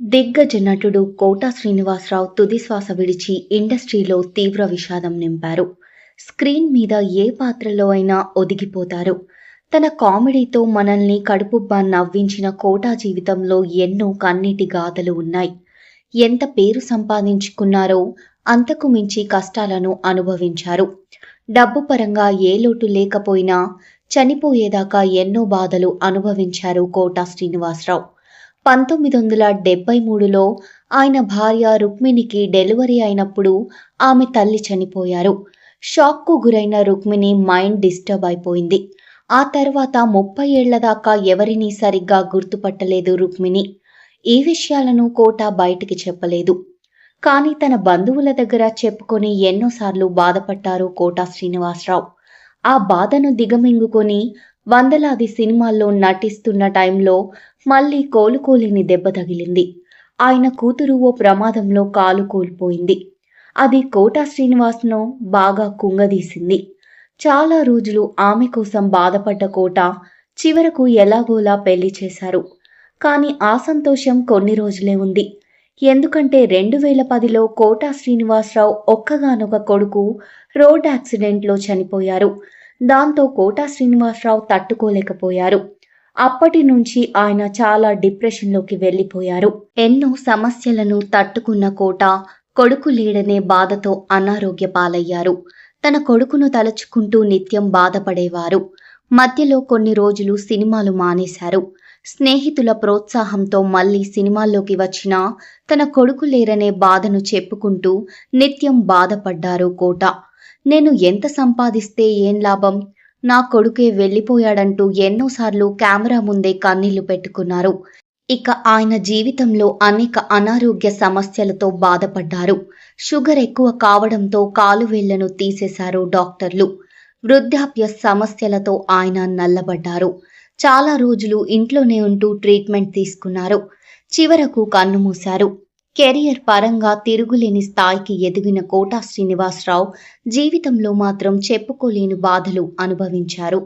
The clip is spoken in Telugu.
దిగ్గజ నటుడు కోటా శ్రీనివాసరావు తుది శ్వాస విడిచి ఇండస్ట్రీలో తీవ్ర విషాదం నింపారు. స్క్రీన్ మీద ఏ పాత్రలో అయినా ఒదిగిపోతారు. తన కామెడీతో మనల్ని కడుపుబ్బా నవ్వించిన కోటా జీవితంలో ఎన్నో కన్నీటి గాథలు ఉన్నాయి. ఎంత పేరు సంపాదించుకున్నారో అంతకు మించి కష్టాలను అనుభవించారు. డబ్బు పరంగా ఏ లోటు లేకపోయినా చనిపోయేదాకా ఎన్నో బాధలు అనుభవించారు కోటా శ్రీనివాసరావు. పంతొమ్మిది వందల డెబ్బై మూడులో ఆయన భార్య రుక్మిణికి డెలివరీ అయినప్పుడు ఆమె తల్లి చనిపోయారు. షాక్కు గురైన రుక్మిణి మైండ్ డిస్టర్బ్ అయిపోయింది. ఆ తర్వాత ముప్పై ఏళ్ళ దాకా ఎవరినీ సరిగ్గా గుర్తుపట్టలేదు రుక్మిణి. ఈ విషయాలను కోట బయటికి చెప్పలేదు. కానీ తన బంధువుల దగ్గర చెప్పుకొని ఎన్నోసార్లు బాధపడ్డారు కోట శ్రీనివాసరావు. ఆ బాధను దిగమింగుకొని వందలాది సినిమాల్లో నటిస్తున్న టైంలో మళ్ళీ కోలుకోలేని దెబ్బ తగిలింది. ఆయన కూతురు ఓ ప్రమాదంలో కాలు కోల్పోయింది. అది కోటా శ్రీనివాస్ను బాగా కుంగదీసింది. చాలా రోజులు ఆమె కోసం బాధపడ్డ కోట చివరకు ఎలాగోలా పెళ్ళి చేశారు. కానీ ఆ సంతోషం కొన్ని రోజులే ఉంది. ఎందుకంటే రెండు వేల పదిలో కోటా శ్రీనివాసరావు ఒక్కగానొక కొడుకు రోడ్ యాక్సిడెంట్లో చనిపోయారు. దాంతో కోటా శ్రీనివాసరావు తట్టుకోలేకపోయారు. అప్పటి నుంచి ఆయన చాలా డిప్రెషన్లోకి వెళ్ళిపోయారు. ఎన్నో సమస్యలను తట్టుకున్న కోట కొడుకు లేడనే బాధతో అనారోగ్య పాలయ్యారు. తన కొడుకును తలుచుకుంటూ నిత్యం బాధపడేవారు. మధ్యలో కొన్ని రోజులు సినిమాలు మానేశారు. స్నేహితుల ప్రోత్సాహంతో మళ్ళీ సినిమాల్లోకి వచ్చినా తన కొడుకు లేరనే బాధను చెప్పుకుంటూ నిత్యం బాధపడ్డారు కోట. నేను ఎంత సంపాదిస్తే ఏం లాభం? నా కొడుకే వెళ్ళిపోయాడంటూ ఎన్నోసార్లు కెమెరా ముందే కన్నీళ్ళు పెట్టుకున్నారు. ఇక ఆయన జీవితంలో అనేక అనారోగ్య సమస్యలతో బాధపడ్డారు. షుగర్ ఎక్కువ కావడంతో కాలువేళ్ళను తీసేశారు డాక్టర్లు. వృద్ధాప్య సమస్యలతో ఆయన నల్లబడ్డారు. చాలా రోజులు ఇంట్లోనే ఉంటూ ట్రీట్మెంట్ తీసుకున్నారు. చివరకు కన్నుమూశారు కెరియర్ పరంగా తిరుగులేని స్థాయికి ఎదిగిన కోటా శ్రీనివాసరావు జీవితంలో మాత్రం చెప్పుకోలేని బాధలు అనుభవించారు.